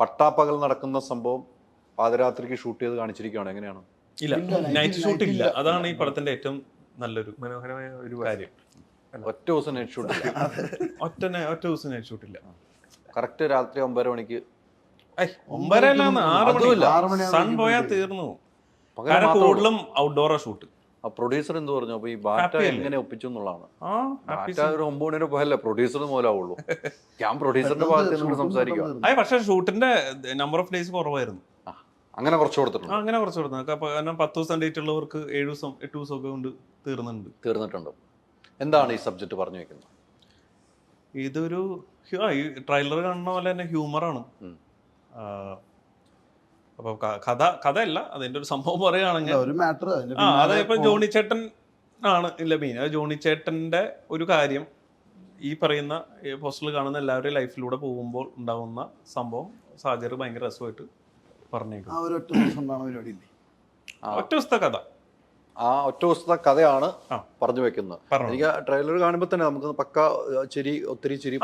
പട്ടാപ്പകൽ നടക്കുന്ന സംഭവം പാതിരാത്രിക്ക് ഷൂട്ട് ചെയ്ത് കാണിച്ചിരിക്കുകയാണ് എങ്ങനെയാണ്? ഇല്ല നൈറ്റ് ഷൂട്ട് ഇല്ല. അതാണ് ഈ പടത്തിന്റെ ഏറ്റവും നല്ലൊരു മനോഹരമായ ഒരു കാര്യം. ഒറ്റ ദിവസം നൈറ്റ് ഷൂട്ട് ഇല്ല. ഒറ്റ ഒറ്റ ദിവസം നൈറ്റ് ഷൂട്ട് ഇല്ല. കറക്റ്റ് രാത്രി ഒമ്പര മണിക്ക്. ഐ, ഒമ്പതരല്ലാന്ന് ആറ് മണി. സൺ പോയാ പോയാൽ തീർന്നു. കാരണം കൂടുതലും ഔട്ട്ഡോറാ ഷൂട്ട് ആ പ്രൊഡ്യൂസർ എന്ത് പറഞ്ഞു? അപ്പൊ ഈ ബാറ്റ എങ്ങനെ ഒപ്പിച്ചു എന്നുള്ളതാണ്. ബാറ്റ ഒരു ഒമ്പത് മണിയുടെ പോയല്ലേ? പ്രൊഡ്യൂസർ മൂലമാവുള്ളൂ ഞാൻ പ്രൊഡ്യൂസറിന്റെ ഭാഗത്ത് നിന്ന് സംസാരിക്കുക അയ്യ പക്ഷെ ഷൂട്ടിന്റെ നമ്പർ ഓഫ് ഡേയ്സ് കുറവായിരുന്നു. ആ, അങ്ങനെ കുറച്ച് കൊടുത്തിട്ടുണ്ട്. അങ്ങനെ കുറച്ച് കൊടുത്തു അപ്പൊ കാരണം പത്ത് ദിവസം ഡേറ്റ് ഉള്ളവർക്ക് ഏഴ് ദിവസം എട്ട് ദിവസം ഒക്കെ കൊണ്ട് തീർന്നിട്ടുണ്ട്. തീർന്നിട്ടുണ്ട്. എന്താണ് ഈ സബ്ജക്ട് പറഞ്ഞു വെക്കുന്നത്? ഇതൊരു ഈ ട്രെയിലർ കാണുന്ന പോലെ തന്നെ ഹ്യൂമറാണ് അപ്പൊ കഥ കഥയല്ല അതിന്റെ ഒരു സംഭവം പറയുകയാണെങ്കിൽ ഒരു മാറ്റർ ആ അതെ ഇപ്പൊ ജോണി ചേട്ടൻ ആണ് ഇല്ല മീൻ അത് ജോണി ചേട്ടന്റെ ഒരു കാര്യം ഈ പറയുന്ന പോസ്റ്ററിൽ കാണുന്ന എല്ലാവരുടെയും ലൈഫിലൂടെ പോകുമ്പോൾ ഉണ്ടാകുന്ന സംഭവം സാഹചര്യം ഭയങ്കര രസമായിട്ട് പറഞ്ഞേക്കും. ആ ഒരു ഒറ്റ ദിവസത്തെ കഥ. ആ ഒറ്റ ദിവസത്തെ കഥയാണ് പറഞ്ഞു വെക്കുന്നത്. എനിക്ക് ട്രെയിലർ കാണുമ്പോൾ തന്നെ നമുക്ക് പക്ക ചിരി ഒത്തിരി ചിരി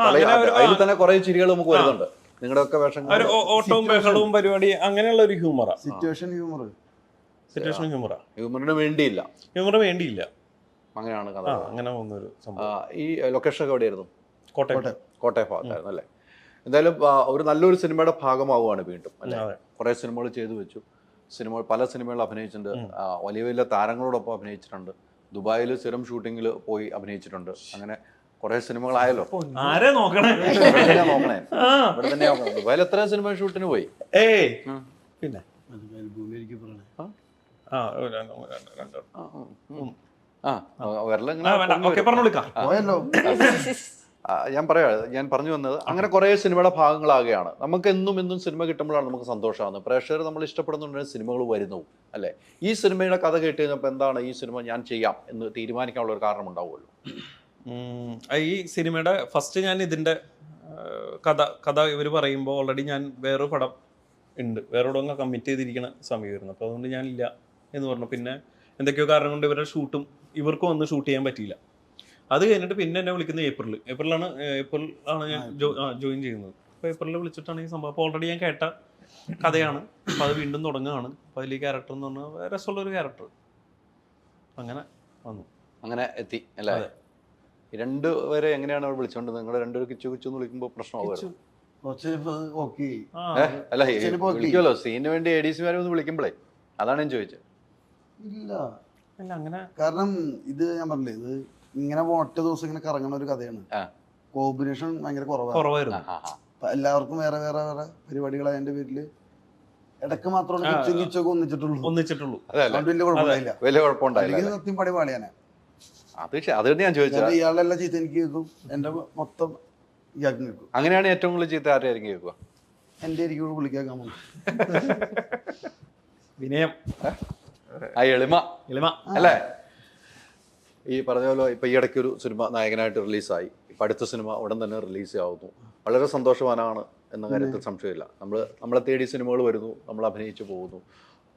അതിൽ തന്നെ കുറെ ചിരികൾ നമുക്ക് വരുന്നുണ്ട്. നിങ്ങളുടെ ഒക്കെ വേഷങ്ങൾ ഓട്ടവും ബഹളവും പരിപാടി അങ്ങനെയുള്ള ഒരു ഹ്യൂമറാ സിറ്റുവേഷൻ ഹ്യൂമർ സിറ്റുവേഷൻ ഹ്യൂമറാ ഹ്യൂമറിന് വേണ്ടിയില്ല. ഹ്യൂമർ വേണ്ടിയില്ല. അങ്ങനെയാണ് കഥ. അങ്ങനെ പോകുന്ന ഒരു സംഭവം ഈ ലൊക്കേഷൻ ഒക്കെ എവിടെയായിരുന്നു? കോട്ടയം. കോട്ടയം. ഭാഗത്തായിരുന്നു അല്ലേ? എന്തായാലും ഒരു നല്ലൊരു സിനിമയുടെ ഭാഗമാവുകയാണ് വീണ്ടും അല്ലേ. കുറേ സിനിമകൾ ചെയ്തു വെച്ചു. സിനിമ പല സിനിമകളിൽ അഭിനയിച്ചിട്ടുണ്ട്. വലിയ വലിയ താരങ്ങളോടൊപ്പം അഭിനയിച്ചിട്ടുണ്ട്. ദുബായിൽ സ്ഥിരം ഷൂട്ടിങ്ങിൽ പോയി അഭിനയിച്ചിട്ടുണ്ട്. അങ്ങനെ കുറേ സിനിമകളായല്ലോ. ആരെ നോക്കണേ? ഇവിടെ തന്നെയാ നോക്കണേ. ആ. ഇവിടെ തന്നെയാ നോക്കണേ. ദുബായിൽ എത്ര സിനിമ ഷൂട്ടിന് പോയി. ഏയ്. പിന്നെ? ഞാൻ പറയാ ഞാൻ പറഞ്ഞു വന്നത് അങ്ങനെ കുറെ സിനിമയുടെ ഭാഗങ്ങളാകുകയാണ് നമുക്ക് എന്നും എന്നും സിനിമ കിട്ടുമ്പോഴാണ് നമുക്ക് സന്തോഷമാകുന്നത്. പ്രേക്ഷകർ നമ്മൾ ഇഷ്ടപ്പെടുന്നുണ്ടെങ്കിൽ സിനിമകൾ വരുന്നു അല്ലേ? ഈ സിനിമയുടെ കഥ കേട്ട് കഴിഞ്ഞപ്പോൾ എന്താണ് ഈ സിനിമ ഞാൻ ചെയ്യാം എന്ന് തീരുമാനിക്കാനുള്ള ഒരു കാരണം ഉണ്ടാവുമല്ലോ ഈ സിനിമയുടെ ഫസ്റ്റ് ഞാൻ ഇതിന്റെ കഥ കഥ ഇവർ പറയുമ്പോൾ ഓൾറെഡി ഞാൻ വേറൊരു പടം ഉണ്ട്. വേറെ അങ്ങ് കമ്മിറ്റ് ചെയ്തിരിക്കുന്ന സമയമായിരുന്നു. അപ്പോൾ അതുകൊണ്ട് ഞാൻ ഇല്ല എന്ന് പറഞ്ഞു. പിന്നെ എന്തൊക്കെയോ കാരണം കൊണ്ട് ഇവരുടെ ഷൂട്ടും ഇവർക്കും ഒന്ന് ഷൂട്ട് ചെയ്യാൻ പറ്റിയില്ല. അത് കഴിഞ്ഞിട്ട് പിന്നെ എന്നെ വിളിക്കുന്നത് ഏപ്രിൽ ഏപ്രിലാണ് ഏപ്രിൽ ആണ് ഞാൻ ജോയിൻ ചെയ്യുന്നത്. അപ്പോൾ ഏപ്രിലിൽ വിളിച്ചിട്ടാണ് ഈ സംഭവം. അപ്പോൾ ഓൾറെഡി ഞാൻ കേട്ട കഥയാണ്. അപ്പോൾ അത് വീണ്ടും തുടങ്ങുകയാണ്. അപ്പോൾ അതിൽ ഈ ക്യാരക്ടർ എന്ന് പറഞ്ഞാൽ രസമുള്ളൊരു ക്യാരക്ടർ അങ്ങനെ വന്നു. അങ്ങനെ എത്തി അല്ലേ? രണ്ട് പേരെ എങ്ങനെയാണ് അവർ വിളിച്ചോണ്ട് നിങ്ങൾ രണ്ടുപേരും കിച്ചു കിച്ചു എന്ന് വിളിക്കുമ്പോൾ ഏഹ് അല്ല വിളിക്കുമല്ലോ സീനിന് വേണ്ടി എ ഡി സിമാരെ ഒന്ന് വിളിക്കുമ്പോഴേ അതാണ് ഞാൻ ചോദിച്ചത് ഇല്ല. അങ്ങനെ. കാരണം ഇത് ഞാൻ പറഞ്ഞില്ലേ ഇത് ഇങ്ങനെ ഒറ്റ ദിവസം ഇങ്ങനെ കറങ്ങുന്ന ഒരു കഥയാണ്. കോമ്പിനേഷൻ ഭയങ്കര കുറവാണ്. കുറവായിരുന്നു. എല്ലാവർക്കും വേറെ വേറെ വേറെ പരിപാടികൾ അതിന്റെ പേരിൽ ഇടയ്ക്ക് മാത്രമേ ഒന്നിച്ചിട്ടുള്ളൂ. ഒന്നിച്ചിട്ടുള്ളൂ. വലിയ കുഴപ്പമില്ല കുഴപ്പമുണ്ടായില്ല സത്യം പടി പാളിയാനെ അത് ശ- അത് തന്നെ ഞാൻ ചോദിച്ചത്. ഇയാളെല്ലാം ഇയാളുടെ എല്ലാ ചീത്ത എനിക്ക് കേൾക്കും. എന്റെ മൊത്തം ഇയാൾക്ക് കേൾക്കും. അങ്ങനെയാണ് ഏറ്റവും കൂടുതൽ ചീത്ത ആരെയായിരിക്കും കേൾക്കുക? എന്റെ എനിക്ക് വിളിക്കാൻ വിനയം. ആ എളിമ. എളിമ. അല്ലേ? ഈ പറഞ്ഞ പോലെ ഇപ്പൊ ഈ ഇടയ്ക്ക് ഒരു സിനിമ നായകനായിട്ട് റിലീസായി. ഇപ്പൊ അടുത്ത സിനിമ ഉടൻ തന്നെ റിലീസ് ആവുന്നു. വളരെ സന്തോഷവാനാണ് എന്ന കാര്യത്തിൽ സംശയമില്ല. നമ്മൾ നമ്മളെ തേടി സിനിമകൾ വരുന്നു നമ്മൾ അഭിനയിച്ചു പോകുന്നു.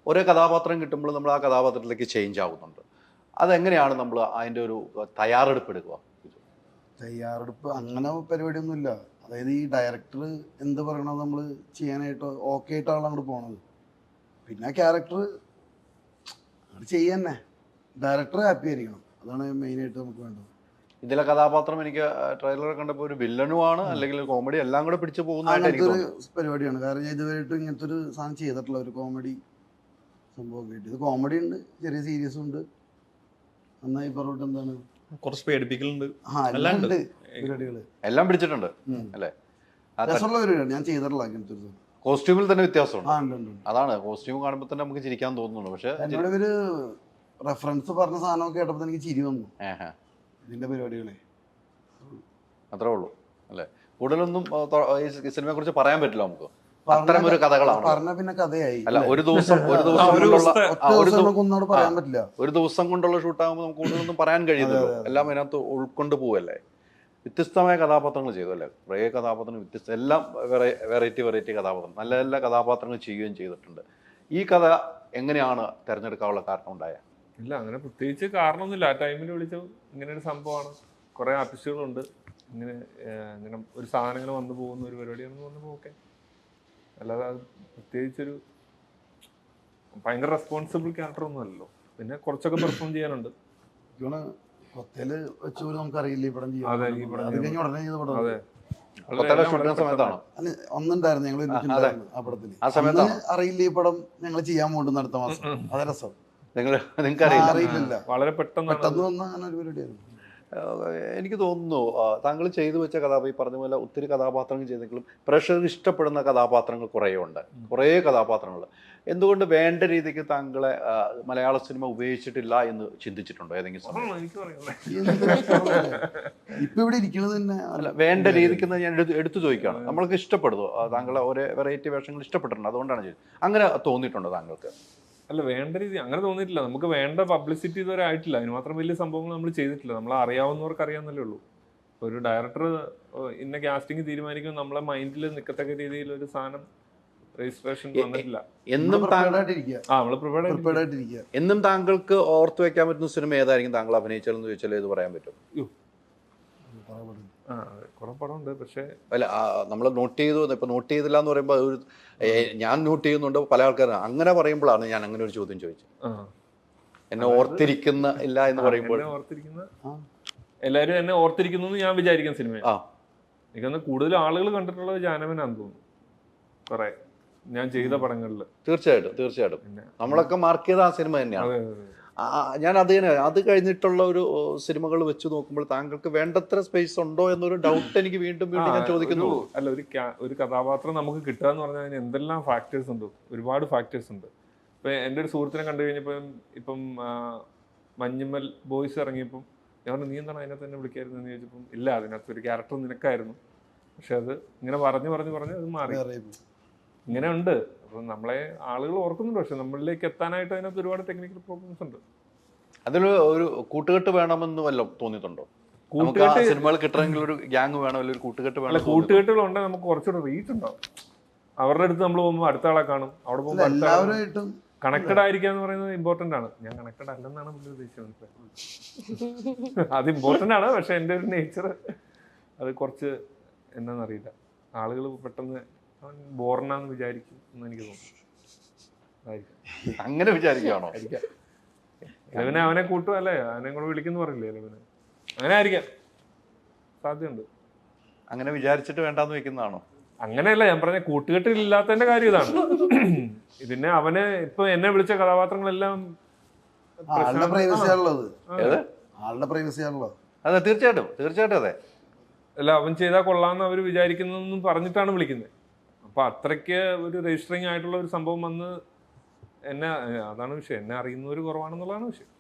ഓരോ കഥാപാത്രം കിട്ടുമ്പോൾ നമ്മൾ ആ കഥാപാത്രത്തിലേക്ക് ചേഞ്ച് ആവുന്നുണ്ട്. അതെങ്ങനെയാണ് നമ്മൾ അതിന്റെ ഒരു തയ്യാറെടുപ്പ് എടുക്കുക തയ്യാറെടുപ്പ് അങ്ങനെ പരിപാടിയൊന്നുമില്ല. അതായത് ഈ ഡയറക്ടർ എന്ത് പറയണത് നമ്മൾ ചെയ്യാനായിട്ട് ഓക്കെ ആയിട്ടാണ് അങ്ങോട്ട് പോണത്. പിന്നെ ക്യാരക്ടർ അത് ചെയ്യന്നെ. ഡയറക്ടർ ഹാപ്പി ആയിരിക്കണം. അതാണ് മെയിനായിട്ട് നമുക്ക് വേണ്ടത്. ഇതിലെ കഥാപാത്രം എനിക്ക് ട്രെയിലർ കണ്ടപ്പോൾ ഒരു വില്ലനുമാണ് അല്ലെങ്കിൽ കോമഡി എല്ലാം കൂടെ പിടിച്ചു പോകുന്ന ഒരു പരിപാടിയാണ്. കാരണം ഇതുവരെയായിട്ടും ഇങ്ങനത്തെ ഒരു സാധനം ചെയ്തിട്ടുള്ള ഒരു കോമഡി സംഭവം കേട്ടു ഇത് കോമഡി ഉണ്ട് ചെറിയ സീരിയസ് ഉണ്ട്. നന്നായി പറഞ്ഞിട്ട് എന്താണ്? കുറച്ച് പേടിപ്പിക്കലുണ്ട്. ആ എല്ലാം എല്ലാം ഉണ്ട്. ഉണ്ട്. എല്ലാം പിടിച്ചിട്ടുണ്ട്. അല്ലേ? രസമുള്ള പരിപാടിയാണ്. ഞാൻ ചെയ്തിട്ടുള്ള അങ്ങനത്തെ ഒരു കോസ്റ്റ്യൂമിൽ തന്നെ വ്യത്യാസമുണ്ട്. അതാണ്. കോസ്റ്റ്യൂം കാണുമ്പോൾ തന്നെ നമുക്ക് ചിരിക്കാൻ തോന്നുന്നുണ്ട്. പക്ഷെ എന്നോട് ഇവർ റെഫറൻസ് പറഞ്ഞ സാധനം കേട്ടപ്പോൾ എനിക്ക് ചിരി വന്നു. ഇതിന്റെ പരിപാടികളെ. അത്രേ ഉള്ളൂ. അല്ലേ? കൂടുതലൊന്നും ഈ സിനിമയെ കുറിച്ച് പറയാൻ പറ്റില്ല നമുക്ക്. പറഞ്ഞ അത്തരം ഒരു കഥകളാണ് പറഞ്ഞ പിന്നെ കഥയായി. അല്ല ഒരു ദിവസം ഒരു ദിവസം ഒരു കൊണ്ടുള്ള ഒന്നോട് പറയാൻ പറ്റില്ല. ഒരു ദിവസം കൊണ്ടുള്ള ഷൂട്ടാകുമ്പോൾ നമുക്ക് കൂടുതലൊന്നും പറയാൻ കഴിയുന്നില്ല എല്ലാം അതിനകത്ത് ഉൾക്കൊണ്ട് പോവല്ലേ? വ്യത്യസ്തമായ കഥാപാത്രങ്ങൾ ചെയ്തു അല്ലേ? കുറേ കഥാപാത്രങ്ങൾ വ്യത്യസ്ത എല്ലാം വെറൈറ്റി വെറൈറ്റി കഥാപാത്രം നല്ല നല്ല കഥാപാത്രങ്ങൾ ചെയ്യുകയും ചെയ്തിട്ടുണ്ട്. ഈ കഥ എങ്ങനെയാണ് തിരഞ്ഞെടുക്കാനുള്ള കാരണം ഉണ്ടായ ഇല്ല അങ്ങനെ പ്രത്യേകിച്ച് കാരണമൊന്നുമില്ല. ആ ടൈമിൽ വിളിച്ചു ഇങ്ങനെ ഒരു സംഭവമാണ്. കുറേ ആർട്ടിസ്റ്റുകളുണ്ട് ഇങ്ങനെ ഇങ്ങനെ ഒരു സാധനങ്ങൾ വന്നു പോകുന്ന ഒരു പരിപാടിയാണെന്ന് വന്നു ഓക്കെ അല്ലാതെ പ്രത്യേകിച്ചൊരു ഭയങ്കര റെസ്പോൺസിബിൾ ക്യാരക്ടർ ഒന്നും അല്ലല്ലോ. പിന്നെ കുറച്ചൊക്കെ പെർഫോം ചെയ്യാനുണ്ട്. ഇവണ് വെച്ച് പോലും നമുക്കറിയില്ല പടം പടം ഉടനെ ചെയ്ത പടം കൊത്തല അല്ല ഒന്നുണ്ടായിരുന്നു ഞങ്ങൾ ആ പടത്തിൽ. ആ സമയത്താണോ? അറിയില്ല ഈ പടം ഞങ്ങൾ ചെയ്യാൻ പോകുന്നു അടുത്ത മാസം. അതെ രസം. നിങ്ങൾ നിങ്ങൾക്ക് അറിയില്ല. വളരെ പെട്ടെന്ന് പെട്ടെന്ന് വന്ന അങ്ങനെ ഒരു പരിപാടിയായിരുന്നു. എനിക്ക് തോന്നുന്നു താങ്കൾ ചെയ്തു വെച്ച കഥാപാത്രം ഈ പറഞ്ഞ പോലെ ഒത്തിരി കഥാപാത്രങ്ങൾ ചെയ്തെങ്കിലും പ്രേക്ഷകർ ഇഷ്ടപ്പെടുന്ന കഥാപാത്രങ്ങൾ കുറേ ഉണ്ട് കുറേ കഥാപാത്രങ്ങൾ എന്തുകൊണ്ട് വേണ്ട രീതിക്ക് താങ്കളെ മലയാള സിനിമ ഉപയോഗിച്ചിട്ടില്ല എന്ന് ചിന്തിച്ചിട്ടുണ്ടോ ഏതെങ്കിലും സമയം ഇപ്പൊ ഇവിടെ ഇരിക്കുന്നത് തന്നെ അല്ല വേണ്ട രീതിക്ക് എന്ന് ഞാൻ എടുത്ത് ചോദിക്കുകയാണ്. നമ്മൾക്ക് ഇഷ്ടപ്പെടുന്നു. താങ്കളെ ഒരേ വെറൈറ്റി വേഷങ്ങൾ ഇഷ്ടപ്പെട്ടിട്ടുണ്ട്. അതുകൊണ്ടാണ് ചോദിച്ചത്. അങ്ങനെ തോന്നിയിട്ടുണ്ടോ താങ്കൾക്ക്? അല്ല വേണ്ട രീതി. അങ്ങനെ തോന്നിയിട്ടില്ല. നമുക്ക് വേണ്ട പബ്ലിസിറ്റി ഇതുവരെ ആയിട്ടില്ല. അതിന് മാത്രം വലിയ സംഭവങ്ങൾ നമ്മൾ ചെയ്തിട്ടില്ല. നമ്മൾ അറിയാവുന്നവർക്ക് അറിയാവുന്നല്ലേ ഉള്ളൂ. ഒരു ഡയറക്ടർ ഇന്ന കാസ്റ്റിംഗ് തീരുമാനിക്കുമ്പോൾ നമ്മളെ മൈൻഡിൽ നിൽക്കത്തക്ക രീതിയിൽ ഒരു സാധനം രജിസ്ട്രേഷൻ വന്നിട്ടില്ല. എന്നും ആ നമ്മൾ പ്രിപ്പയർഡ് പ്രിപ്പയർഡ് ആയിട്ടിരിക്കുക എന്നും താങ്കൾക്ക് ഓർത്തു വെക്കാൻ പറ്റുന്ന സിനിമ ഏതായിരിക്കും? താങ്കൾ അഭിനയിച്ചതെന്ന് ചോദിച്ചാൽ ഇത് പറയാൻ പറ്റും. കുറെ പടമുണ്ട് പക്ഷേ അല്ല നമ്മൾ നോട്ട് ചെയ്തു ഇപ്പൊ നോട്ട് ചെയ്തില്ല എന്ന് പറയുമ്പോൾ ഒരു ഞാൻ നോട്ട് ചെയ്യുന്നുണ്ട് പല ആൾക്കാരും അങ്ങനെ പറയുമ്പോഴാണ് ഞാൻ അങ്ങനെ ഒരു ചോദ്യം ചോദിച്ചത്. എന്നെ ഓർത്തിരിക്കുന്ന ഇല്ല എന്ന് പറയുമ്പോൾ. ഓർത്തിരിക്കുന്ന എല്ലാവരും എന്നെ ഓർത്തിരിക്കുന്നു എന്ന് ഞാൻ വിചാരിക്കുന്ന സിനിമ ആ. എനിക്കൊന്ന് കൂടുതൽ ആളുകൾ കണ്ടിട്ടുള്ളത് ജാനവനാന്ന് തോന്നുന്നു. കുറെ ഞാൻ ചെയ്ത പടങ്ങളിൽ തീർച്ചയായിട്ടും തീർച്ചയായിട്ടും. നമ്മളൊക്കെ മാർക്ക് ചെയ്ത ആ സിനിമ തന്നെയാണ്. ഞാൻ അത് തന്നെ അത് കഴിഞ്ഞിട്ടുള്ള ഒരു സിനിമകൾ വെച്ച് നോക്കുമ്പോൾ താങ്കൾക്ക് വേണ്ടത്ര സ്പേസ് ഉണ്ടോ എന്നൊരു ഡൗട്ട് എനിക്ക് വീണ്ടും വീണ്ടും ഞാൻ ചോദിക്കുന്നു. അല്ല ഒരു ഒരു കഥാപാത്രം നമുക്ക് കിട്ടുക എന്ന് പറഞ്ഞാൽ അതിന് എന്തെല്ലാം ഫാക്ടേഴ്സ് ഉണ്ട്? ഒരുപാട് ഫാക്ടേഴ്സ് ഉണ്ട്. ഇപ്പൊ എന്റെ ഒരു സുഹൃത്തിനെ കണ്ടു കഴിഞ്ഞപ്പം ഇപ്പം മഞ്ഞുമ്മൽ ബോയ്സ് ഇറങ്ങിയപ്പം ഞാൻ പറഞ്ഞു, നീ എന്താണ് അതിനകത്ത് തന്നെ വിളിക്കായിരുന്നു? എന്ന് ചോദിച്ചപ്പം ഇല്ല അതിനകത്ത് ഒരു ക്യാരക്ടർ നിനക്കായിരുന്നു. പക്ഷെ അത് ഇങ്ങനെ പറഞ്ഞു പറഞ്ഞു പറഞ്ഞു അത് മാറി. ഇങ്ങനെ ഉണ്ട് അപ്പം നമ്മളെ ആളുകൾ ഓർക്കുന്നുണ്ട്. പക്ഷെ നമ്മളിലേക്ക് എത്താനായിട്ട് അതിനകത്ത് ഒരുപാട് ടെക്നിക്കൽ പ്രോബ്ലംസ് ഉണ്ട്. അതിൽ ഒരു കൂട്ടുകെട്ട് വേണമെന്ന് വല്ലതും തോന്നിയിട്ടുണ്ടോ? കൂട്ടുകെട്ട് സിനിമകൾ കിട്ടണമെങ്കിൽ ഒരു ഗ്യാങ് വേണം? അല്ലെങ്കിൽ ഒരു കൂട്ടുകെട്ട് വേണം കൂട്ടുകെട്ടുകൾ ഉണ്ടെങ്കിൽ നമുക്ക് കുറച്ചുകൂടെ റീച്ച് ഉണ്ടാവും. അവരുടെ അടുത്ത് നമ്മൾ പോകുമ്പോൾ അടുത്ത ആളെ കാണും. അവിടെ പോകുമ്പോൾ എല്ലാവരുമായിട്ടും കണക്റ്റഡ് ആയിരിക്കുക എന്ന് പറയുന്നത് ഇമ്പോർട്ടന്റ് ആണ്. ഞാൻ കണക്റ്റഡ് അല്ലെന്നാണ് പുള്ളി ഉദ്ദേശിച്ചത്. അത് ഇമ്പോർട്ടന്റ് ആണ്. പക്ഷെ എന്റെ ഒരു നേച്ചർ അത് കുറച്ച് എന്താണെന്നറിയില്ല ആളുകൾ പെട്ടെന്ന് അവൻ ബോർണാന്ന് വിചാരിക്കും എന്ന് എനിക്ക് തോന്നുന്നു. അങ്ങനെ വിചാരിക്കുകയാണോ? ഇലവനെ അവനെ കൂട്ടും അല്ലേ? അവനെ കൂടെ വിളിക്കുന്നു പറയില്ലേ ഇലവനെ? അങ്ങനെ ആയിരിക്കാം. സാധ്യതയുണ്ട്. അങ്ങനെ വിചാരിച്ചിട്ട് വേണ്ടാന്ന് വെക്കുന്നതാണോ? അങ്ങനെയല്ല ഞാൻ പറഞ്ഞ കൂട്ടുകെട്ടില്ലാത്തതിന്റെ കാര്യം ഇതാണ്. പിന്നെ അവന് ഇപ്പൊ എന്നെ വിളിച്ച കഥാപാത്രങ്ങളെല്ലാം ആളുടെ ആളുടെ അതെ തീർച്ചയായിട്ടും. തീർച്ചയായിട്ടും അതെ. അല്ല അവൻ ചെയ്താൽ കൊള്ളാന്ന് അവർ വിചാരിക്കുന്നതെന്നും പറഞ്ഞിട്ടാണ് വിളിക്കുന്നത് അപ്പൊ അത്രയ്ക്ക് ഒരു രജിസ്റ്ററിങ് ആയിട്ടുള്ള ഒരു സംഭവം വന്ന് എന്നെ അതാണ് വിഷയം. എന്നെ അറിയുന്നവർ കുറവാണെന്നുള്ളതാണ് വിഷയം.